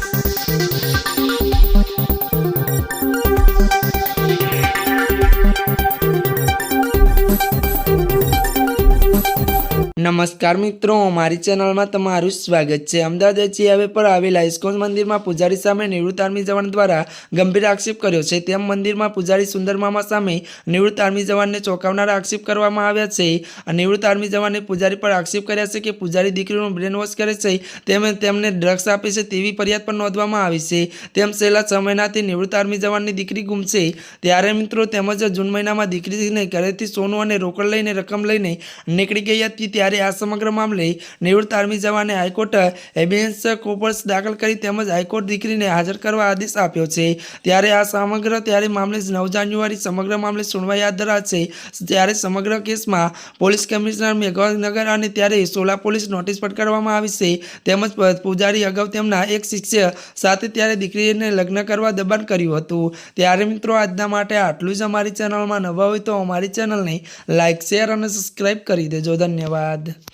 Thank you. નમસ્કાર મિત્રો, મારી ચેનલમાં તમારું સ્વાગત છે. અમદાવાદ એચી હાઈવે પર આવેલા ઇસ્કોન મંદિરમાં પૂજારી સામે નિવૃત્ત આર્મી જવાન દ્વારા ગંભીર આક્ષેપ કર્યો છે. તેમ મંદિરમાં પૂજારી સુંદરમામા સામે નિવૃત્ત આર્મી જવાનને ચોંકાવનારા આક્ષેપ કરવામાં આવ્યા છે. આ નિવૃત્ત આર્મી જવાને પૂજારી પર આક્ષેપ કર્યા છે કે પૂજારી દીકરીનું બ્રેન વોશ કરે છે. તેમ તેમને ડ્રગ્સ આપે છે તેવી ફરિયાદ પણ નોંધવામાં આવી છે. તેમ છેલ્લા છ મહિનાથી નિવૃત્ત આર્મી જવાનની દીકરી ગુમ છે ત્યારે મિત્રો, તેમજ જૂન મહિનામાં દીકરીને ઘરેથી સોનું અને રોકડ લઈને રકમ લઈને નીકળી ગઈ હતી. ત્યારે આ સમગ્ર મામલે નિવૃત્ત આર્મી જવાને હાઈકોર્ટ એબિયન્સ કોપર્સ દાખલ કરી તેમજ હાઈકોર્ટ દીકરીને હાજર કરવા આદેશ આપ્યો છે. ત્યારે આ સમગ્ર, ત્યારે મામલે નવ જાન્યુઆરી સમગ્ર મામલે સુનવાઈ હાથ ધરાશે. ત્યારે સમગ્ર કેસમાં પોલીસ કમિશનર મેઘવાનગર અને ત્યારે સોલા પોલીસ નોટિસ ફટકારવામાં આવી છે. તેમજ પૂજારી અગાઉ તેમના એક શિષ્ય સાથે ત્યારે દીકરીને લગ્ન કરવા દબાણ કર્યું હતું. ત્યારે મિત્રો, આજના માટે આટલું જ અમારી ચેનલમાં નવા હોય તો અમારી ચેનલને લાઇક શેર અને સબસ્ક્રાઈબ કરી દેજો. ધન્યવાદ. God.